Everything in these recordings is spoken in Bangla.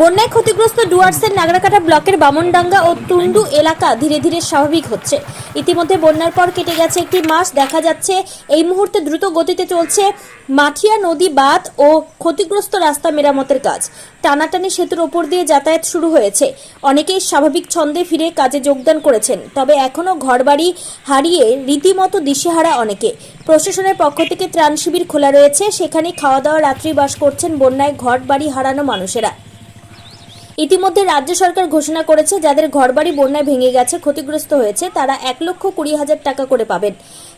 বন্যায় ক্ষতিগ্রস্ত ডুয়ার্সের নাগরাকাটা ব্লকের বামনডাঙ্গা ও তুন্ডু এলাকা ধীরে ধীরে স্বাভাবিক হচ্ছে। ইতিমধ্যে বন্যার পর কেটে গেছে একটি মাস দেখা যাচ্ছে, এই মুহূর্তে দ্রুত গতিতে চলছে মাঠিয়া নদী বাঁধ ও ক্ষতিগ্রস্ত রাস্তা মেরামতের কাজ। টানাটানি সেতুর ওপর দিয়ে যাতায়াত শুরু হয়েছে। অনেকেই স্বাভাবিক ছন্দে ফিরে কাজে যোগদান করেছেন, তবে এখনও ঘরবাড়ি হারিয়ে রীতিমতো দিশেহারা অনেকে। প্রশাসনের পক্ষ থেকে ত্রাণ শিবির খোলা রয়েছে। সেখানে খাওয়া দাওয়া রাত্রি বাস করছেন বন্যায় ঘর বাড়ি হারানো মানুষেরা। ইতিমধ্যে রাজ্য সরকার ঘোষণা করেছে, যাদের ঘরবাড়ি বন্যায় ভেঙে গেছে, ক্ষতিগ্রস্ত হয়েছে, তারা এক লক্ষ কুড়ি হাজার টাকা করে পাবেন।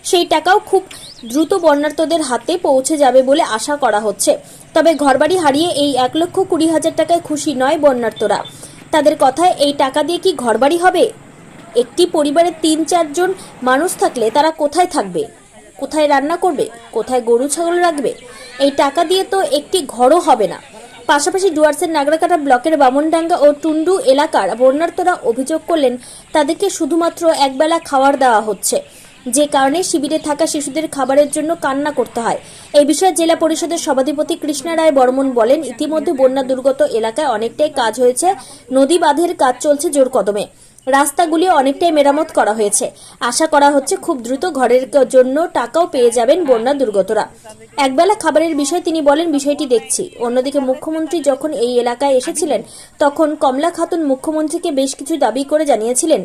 সেই টাকাও খুব দ্রুত বন্যার্তদের হাতে পৌঁছে যাবে বলে আশা করা হচ্ছে। তবে ঘরবাড়ি হারিয়ে এই এক লক্ষ কুড়ি হাজার টাকায় খুশি নয় বন্যার্তরা। তাদের কথায়, এই টাকা দিয়ে কি ঘরবাড়ি হবে? একটি পরিবারে তিন চারজন মানুষ থাকলে তারা কোথায় থাকবে? কোথায় রান্না করবে? কোথায় গরু, ছাগল রাখবে? এই টাকা দিয়ে তো একটি ঘরও হবে না। পাশাপাশি ডুয়ার্সের নাগরাকাটা ব্লকের বামনডাঙ্গা ও টুন্ডু এলাকার বন্যার্থরা অভিযোগ করলেন, তাদেরকে শুধুমাত্র একবেলা খাওয়ার দেওয়া হচ্ছে। যে কারণে শিবিরে থাকা শিশুদের খাবারের জন্য কান্না করতে হয়। এই বিষয়ে জেলা পরিষদের সভাধিপতি কৃষ্ণা রায় বর্মন বলেন, ইতিমধ্যে বন্যা দুর্গত এলাকায় অনেকটাই কাজ হয়েছে, নদী বাঁধের কাজ চলছে জোর কদমে রাস্তাগুলি অনেকটাই মেরামত করা হয়েছে। আশা করা হচ্ছে খুব দ্রুত ঘরের জন্য টাকাও পেয়ে যাবেন বন্যা দুর্গতরা। একবেলা খাবারের বিষয়ে তিনি বলেন, বিষয়টি দেখছি। অন্যদিকে মুখ্যমন্ত্রী যখন এই এলাকায় এসেছিলেন, তখন কমলা খাতুন মুখ্যমন্ত্রীকে বেশ কিছু দাবি করে জানিয়েছিলেন।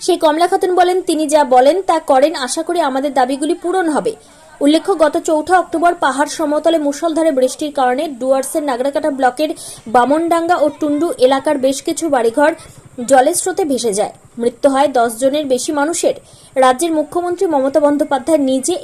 সেই কমলা খাতুন বলেন, তিনি যা বলেন তা করেন, আশা করি আমাদের দাবিগুলি পূরণ হবে। উল্লেখ্য, গত চৌঠা অক্টোবর পাহাড় সমতলে মুষলধারে বৃষ্টির কারণে ডুয়ার্সের নাগরাকাটা ব্লকের বামনডাঙ্গা ও টুন্ডু এলাকার বেশ কিছু বাড়িঘর জলের স্রোতে ভেসে যায়। মৃত্যু হয় দশ জনের বেশি মানুষের। রাজ্যের মুখ্যমন্ত্রী মমতা বন্দ্যোপাধ্যায় নিজে